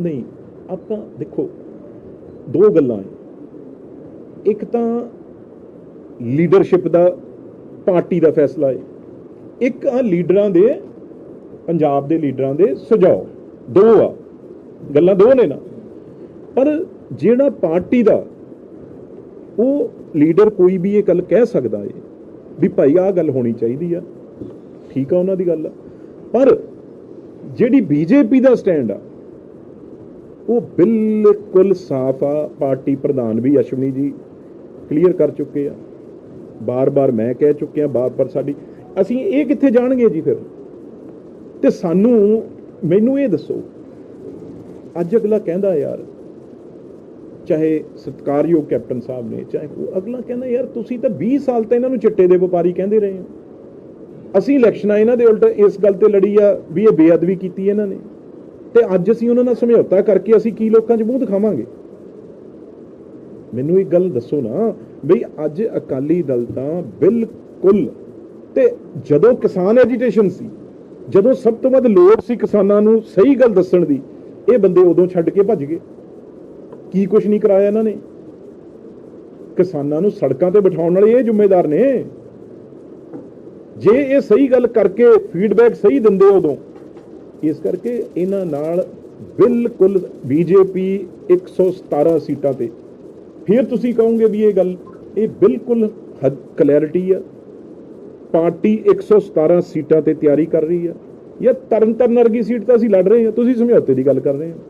ਨਹੀਂ, ਆਪਾਂ ਦੇਖੋ, ਦੋ ਗੱਲਾਂ ਹੈ ਇੱਕ ਤਾਂ ਲੀਡਰਸ਼ਿਪ ਦਾ ਪਾਰਟੀ ਦਾ ਫੈਸਲਾ ਹੈ। ਇੱਕ ਆ ਲੀਡਰਾਂ ਦੇ, ਪੰਜਾਬ ਦੇ ਲੀਡਰਾਂ ਦੇ ਸੁਝਾਅ। ਦੋ ਆ, ਗੱਲਾਂ ਦੋ ਨੇ ਨਾ। ਪਰ ਜਿਹੜਾ ਪਾਰਟੀ ਦਾ, ਉਹ ਲੀਡਰ ਕੋਈ ਵੀ ਇਹ ਗੱਲ ਕਹਿ ਸਕਦਾ ਹੈ ਵੀ ਭਾਈ ਆਹ ਗੱਲ ਹੋਣੀ ਚਾਹੀਦੀ ਆ। ਠੀਕ ਆ ਉਹਨਾਂ ਦੀ ਗੱਲ ਆ। ਪਰ ਜਿਹੜੀ ਬੀਜੇਪੀ ਦਾ ਸਟੈਂਡ ਆ ਉਹ ਬਿਲਕੁਲ ਸਾਫ਼ ਆ, ਪਾਰਟੀ ਪ੍ਰਧਾਨ ਵੀ ਅਸ਼ਵਨੀ ਜੀ ਕਲੀਅਰ ਕਰ ਚੁੱਕੇ ਆ। ਬਾਰ-ਬਾਰ ਮੈਂ ਕਹਿ ਚੁੱਕਿਆ, ਬਾਰ-ਬਾਰ ਸਾਡੀ, ਅਸੀਂ ਇਹ ਕਿੱਥੇ ਜਾਣਗੇ ਜੀ ਫਿਰ? ਤੇ ਸਾਨੂੰ, ਮੈਨੂੰ ਇਹ ਦੱਸੋ, ਅੱਜ ਅਗਲਾ ਕਹਿੰਦਾ ਯਾਰ, ਚਾਹੇ ਸਤਕਾਰਯੋਗ ਕੈਪਟਨ ਸਾਹਿਬ ਨੇ, ਚਾਹੇ ਉਹ ਅਗਲਾ ਕਹਿੰਦਾ, ਯਾਰ ਤੁਸੀਂ ਤਾਂ 20 ਸਾਲ ਤਾਂ ਇਹਨਾਂ ਨੂੰ ਚਿੱਟੇ ਦੇ ਵਪਾਰੀ ਕਹਿੰਦੇ ਰਹੇ ਹੋ। ਅਸੀਂ ਇਲੈਕਸ਼ਨਾਂ ਇਹਨਾਂ ਦੇ ਉਲਟ ਇਸ ਗੱਲ ਤੇ ਲੜੀ ਆ ਵੀ ਇਹ ਬੇਅਦਬੀ ਕੀਤੀ ਇਹਨਾਂ ਨੇ। ਤੇ ਅੱਜ ਅਸੀਂ ਉਹਨਾਂ ਨਾਲ ਸਮਝੌਤਾ ਕਰਕੇ ਅਸੀਂ ਕੀ ਲੋਕਾਂ 'ਚ ਮੂੰਹ ਦਿਖਾਵਾਂਗੇ? ਮੈਨੂੰ ਇੱਕ ਗੱਲ ਦੱਸੋ ਨਾ, ਬਈ ਅੱਜ ਅਕਾਲੀ ਦਲ ਤਾਂ ਬਿਲਕੁਲ ਤੇ ਜਦੋਂ ਕਿਸਾਨ ਐਜੀਟੇਸ਼ਨ ਸੀ, ਜਦੋਂ ਸਭ ਤੋਂ ਵੱਧ ਲੋੜ ਸੀ ਕਿਸਾਨਾਂ ਨੂੰ ਸਹੀ ਗੱਲ ਦੱਸਣ ਦੀ, ਇਹ ਬੰਦੇ ਉਦੋਂ ਛੱਡ ਕੇ ਭੱਜ ਗਏ। ਕੀ ਕੁਝ ਨਹੀਂ ਕਰਾਇਆ ਇਹਨਾਂ ਨੇ? ਕਿਸਾਨਾਂ ਨੂੰ ਸੜਕਾਂ ਤੇ ਬਿਠਾਉਣ ਵਾਲੇ ਇਹ ਜ਼ਿੰਮੇਦਾਰ ਨੇ। ਜੇ ਇਹ ਸਹੀ ਗੱਲ ਕਰਕੇ ਫੀਡਬੈਕ ਸਹੀ ਦਿੰਦੇ ਉਦੋਂ ਇਸ ਕਰਕੇ ਇਹਨਾਂ ਨਾਲ ਬਿਲਕੁਲ ਬੀਜੇਪੀ 117 ਸੀਟਾਂ ਤੇ। ਫਿਰ ਤੁਸੀਂ ਕਹੋਗੇ ਵੀ ਇਹ ਗੱਲ, ਇਹ ਬਿਲਕੁਲ ਕਲੈਰਿਟੀ ਆ। ਪਾਰਟੀ 117 ਸੀਟਾਂ ਤੇ ਤਿਆਰੀ ਕਰ ਰਹੀ ਆ। ਜਾਂ ਤਰਨ ਤਾਰਨ ਵਰਗੀ ਸੀਟ ਤਾਂ ਅਸੀਂ ਲੜ ਰਹੇ ਹਾਂ, ਤੁਸੀਂ ਸਮਝੌਤੇ ਦੀ ਗੱਲ ਕਰ ਰਹੇ ਹੋ।